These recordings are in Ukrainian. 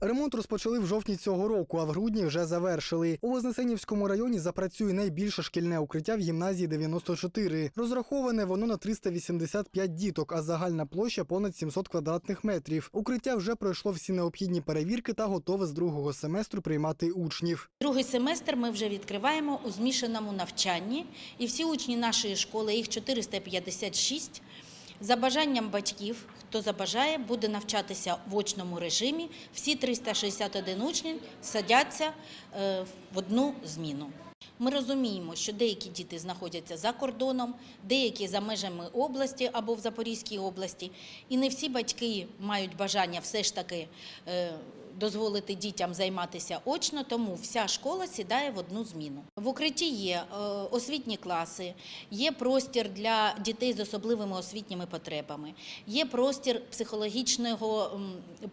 Ремонт розпочали в жовтні цього року, а в грудні вже завершили. У Вознесенівському районі запрацює найбільше шкільне укриття в гімназії 94. Розраховане воно на 385 діток, а загальна площа понад 700 квадратних метрів. Укриття вже пройшло всі необхідні перевірки та готове з другого семестру приймати учнів. Другий семестр ми вже відкриваємо у змішаному навчанні, і всі учні нашої школи, їх 456, за бажанням батьків, хто забажає, буде навчатися в очному режимі. Всі 361 учні садяться е, в одну зміну. Ми розуміємо, що деякі діти знаходяться за кордоном, деякі за межами області або в Запорізькій області, і не всі батьки мають бажання все ж таки е, дозволити дітям займатися очно, тому вся школа сідає в одну зміну. В укритті є е, освітні класи, є простір для дітей з особливими освітніми потребами, є простір психологічного,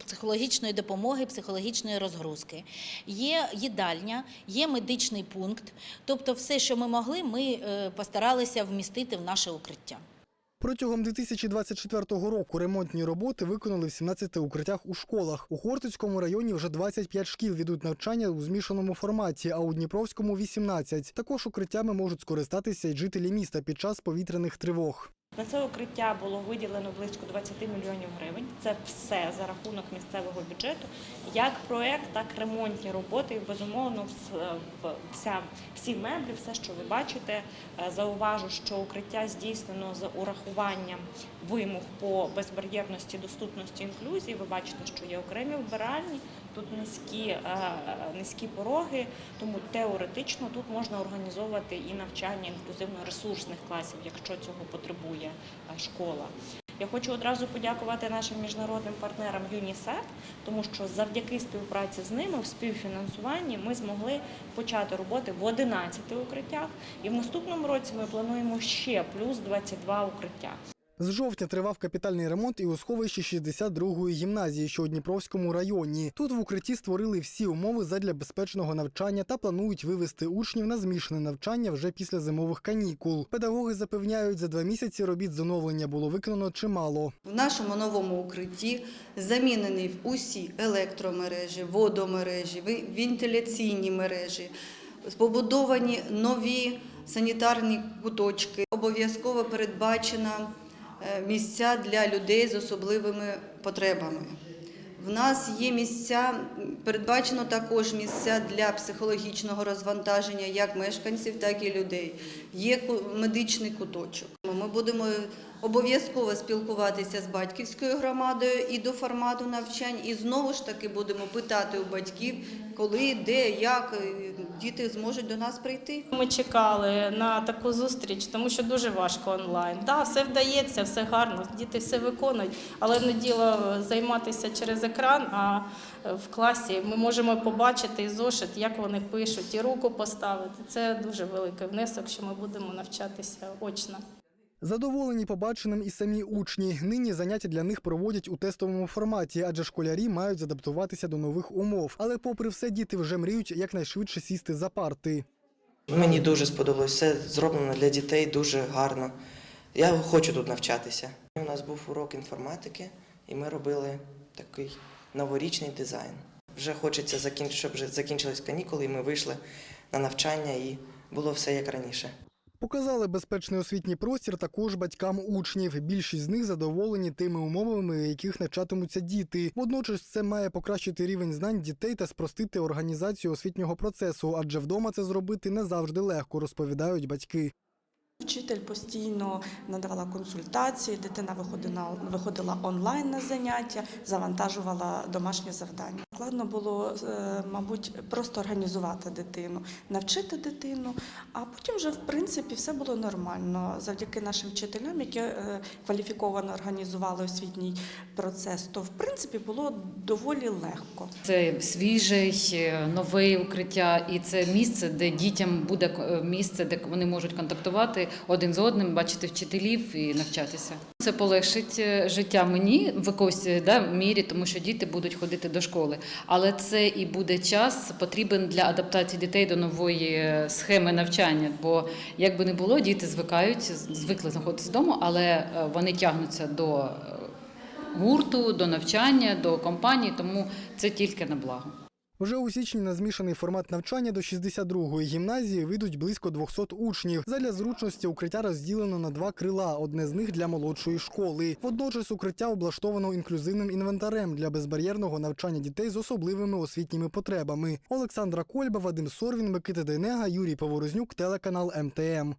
психологічної допомоги, психологічної розгрузки, є їдальня, є медичний пункт. Тобто, все, що ми могли, ми е, постаралися вмістити в наше укриття. Протягом 2024 року ремонтні роботи виконали в 17 укриттях у школах. У Хортицькому районі вже 25 шкіл ведуть навчання у змішаному форматі, а у Дніпровському 18. Також укриттями можуть скористатися й жителі міста під час повітряних тривог. На це укриття було виділено близько 20 мільйонів гривень. Це все за рахунок місцевого бюджету, як проект, так і ремонтні роботи. І безумовно, в- вся всі меблі, все, що ви бачите. Е, Зауважу, що укриття здійснено з урахуванням вимог по безбар'єрності, доступності інклюзії. Ви бачите, що є окремі вбиральні, тут низькі, е, низькі пороги, тому теоретично тут можна організовувати і навчання інклюзивно-ресурсних класів, якщо цього потребує е, школа. Я хочу одразу подякувати нашим міжнародним партнерам ЮНІСЕФ, тому що завдяки співпраці з ними в співфінансуванні ми змогли почати роботи в 11 укриттях, і в наступному році ми плануємо ще плюс 22 укриття. З жовтня тривав капітальний ремонт і у сховищі 62-ї гімназії, що у Дніпровському районі. Тут в укритті створили всі умови задля безпечного навчання та планують вивести учнів на змішане навчання вже після зимових канікул. Педагоги запевняють, за два місяці робіт з оновлення було виконано чимало. В нашому новому укритті замінені усі електромережі, водомережі, вентиляційні мережі, побудовані нові санітарні куточки. Обов'язково передбачено е, місця для людей з особливими потребами. В нас є місця, передбачено також місця для психологічного розвантаження як мешканців, так і людей. Є медичний куточок. Ми будемо обов'язково спілкуватися з батьківською громадою і до формату навчань, і знову ж таки будемо питати у батьків, коли, де, як е, діти зможуть до нас прийти. Ми чекали на таку зустріч, тому що дуже важко онлайн. Так, все вдається, все гарно, діти все виконують, але не діло займатися через екран, а е, в класі ми можемо побачити і зошит, як вони пишуть, і руку поставити. Це дуже великий внесок, що ми будемо навчатися очно. Задоволені побаченим і самі учні. Нині заняття для них проводять у тестовому форматі, адже школярі мають адаптуватися до нових умов. Але, попри все, діти вже мріють якнайшвидше сісти за парти. Мені дуже сподобалось. Все зроблено для дітей дуже гарно. Я хочу тут навчатися. У нас був урок інформатики, і ми робили такий новорічний дизайн. Вже хочеться щоб закінчились канікули, і ми вийшли на навчання, і було все як раніше. Показали безпечний освітній простір також батькам учнів. Більшість з них задоволені тими умовами, у яких навчатимуться діти. Водночас це має покращити рівень знань дітей та спростити організацію освітнього процесу, адже вдома це зробити не завжди легко, розповідають батьки. Вчитель постійно надавала консультації, дитина виходила онлайн на заняття, завантажувала домашні завдання. Складно було, е, мабуть, просто організувати дитину, навчити дитину, а потім вже в принципі все було нормально. Завдяки нашим вчителям, які е, кваліфіковано організували освітній процес, то в принципі було доволі легко. Це свіжий, е, нове укриття, і це місце, де дітям буде місце, де вони можуть контактувати один з одним, бачити вчителів і навчатися. Це полегшить життя мені в якоїсь да, мірі, тому що діти будуть ходити до школи. Але це і буде час потрібен для адаптації дітей до нової е, схеми навчання. Бо як би не було, діти звикають, звикли знаходитися вдома, але е, вони тягнуться до е, гурту, до навчання, до компанії, тому це тільки на благо. Вже у січні на змішаний формат навчання до 62-ї гімназії вийдуть близько 200 учнів. Задля зручності укриття розділено на два крила, одне з них для молодшої школи. Водночас укриття облаштовано інклюзивним інвентарем для безбар'єрного навчання дітей з особливими освітніми потребами. Олександра Кольба, Вадим Сорвін, Микита Дейнега, Юрій Поворознюк, телеканал МТМ.